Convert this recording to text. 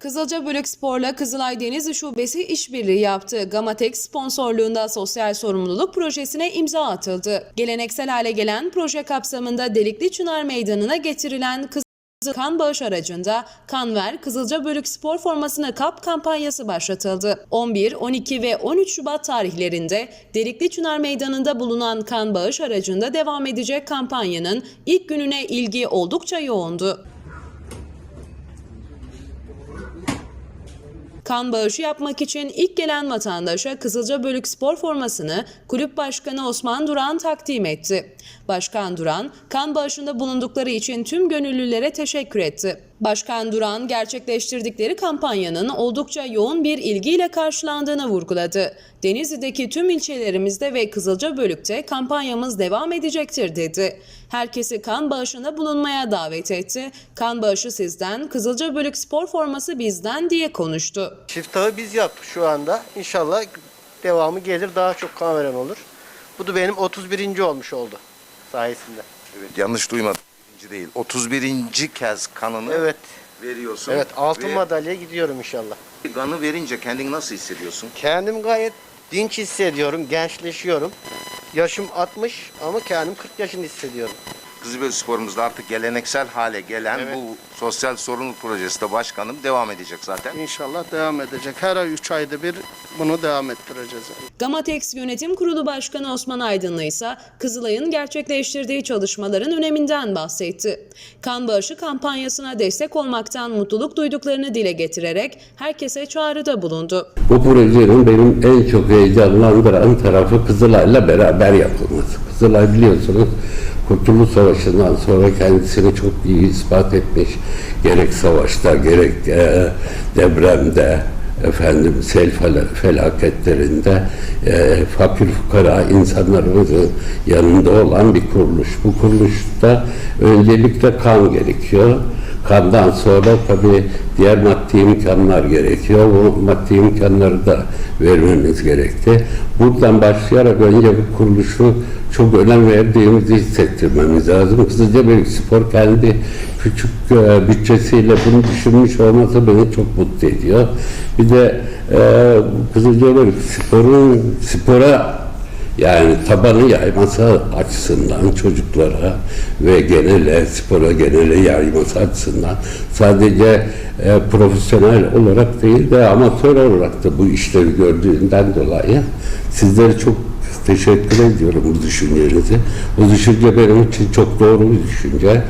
Kızılca Bölük Spor'la Kızılay Denizli Şubesi işbirliği yaptı. Gamatek sponsorluğunda sosyal sorumluluk projesine imza atıldı. Geleneksel hale gelen proje kapsamında Delikli Çınar Meydanı'na getirilen Kızıl Kan bağış aracında Kanver Kızılca Bölük Spor formasını kap kampanyası başlatıldı. 11, 12 ve 13 Şubat tarihlerinde Delikli Çınar Meydanı'nda bulunan kan bağış aracında devam edecek kampanyanın ilk gününe ilgi oldukça yoğundu. Kan bağışı yapmak için ilk gelen vatandaşa Kızılca Bölük spor formasını kulüp başkanı Osman Duran takdim etti. Başkan Duran, kan bağışında bulundukları için tüm gönüllülere teşekkür etti. Başkan Duran, gerçekleştirdikleri kampanyanın oldukça yoğun bir ilgiyle karşılandığını vurguladı. Denizli'deki tüm ilçelerimizde ve Kızılca Bölük'te kampanyamız devam edecektir dedi. Herkesi kan bağışında bulunmaya davet etti. Kan bağışı sizden, Kızılca Bölük spor forması bizden diye konuştu. Çiftağı biz yaptık şu anda. İnşallah devamı gelir daha çok kan veren olur. Bu da benim 31. olmuş oldu sayesinde. Evet, yanlış duymadım. Değil. 31. kez kanını Evet. veriyorsun. Evet altın Ve madalya gidiyorum inşallah. Kanı verince kendini nasıl hissediyorsun? Kendim gayet dinç hissediyorum, gençleşiyorum. Yaşım 60 ama kendim 40 yaşında hissediyorum. Kızılbel sporumuzda artık geleneksel hale gelen Evet. bu sosyal sorumluluk projesi de başkanım devam edecek zaten. İnşallah devam edecek. Her ay 3 ayda bir bunu devam ettireceğiz. yani. Gamatex Yönetim Kurulu Başkanı Osman Aydınlı ise Kızılay'ın gerçekleştirdiği çalışmaların öneminden bahsetti. Kan bağışı kampanyasına destek olmaktan mutluluk duyduklarını dile getirerek herkese çağrıda bulundu. Bu projenin benim en çok heyecanlandıran tarafı Kızılay'la beraber yapılması. Kızılay biliyorsunuz Kurtuluş Savaşı'ndan sonra kendisini çok iyi ispat etmiş. Gerek savaşta gerek e, depremde efendim sel fel- felaketlerinde e, fakir fukara insanlarımızın yanında olan bir kuruluş. Bu kuruluşta öncelikle kan gerekiyor. Kandan sonra tabii diğer maddi imkanlar gerekiyor. Bu maddi imkanları da vermemiz gerekti. Buradan başlayarak önce bu kuruluşu çok önem verdiğimizi hissettirmemiz lazım. Kızılca Büyük Spor kendi küçük e, bütçesiyle bunu düşünmüş olması beni çok mutlu ediyor. Bir de e, Kızılca Büyük Spor'un spora yani tabanı yayması açısından çocuklara ve genele, spora genele yayması açısından sadece e, profesyonel olarak değil de amatör olarak da bu işleri gördüğünden dolayı sizlere çok teşekkür ediyorum bu düşüncenizi. Bu düşünce benim için çok doğru bir düşünce.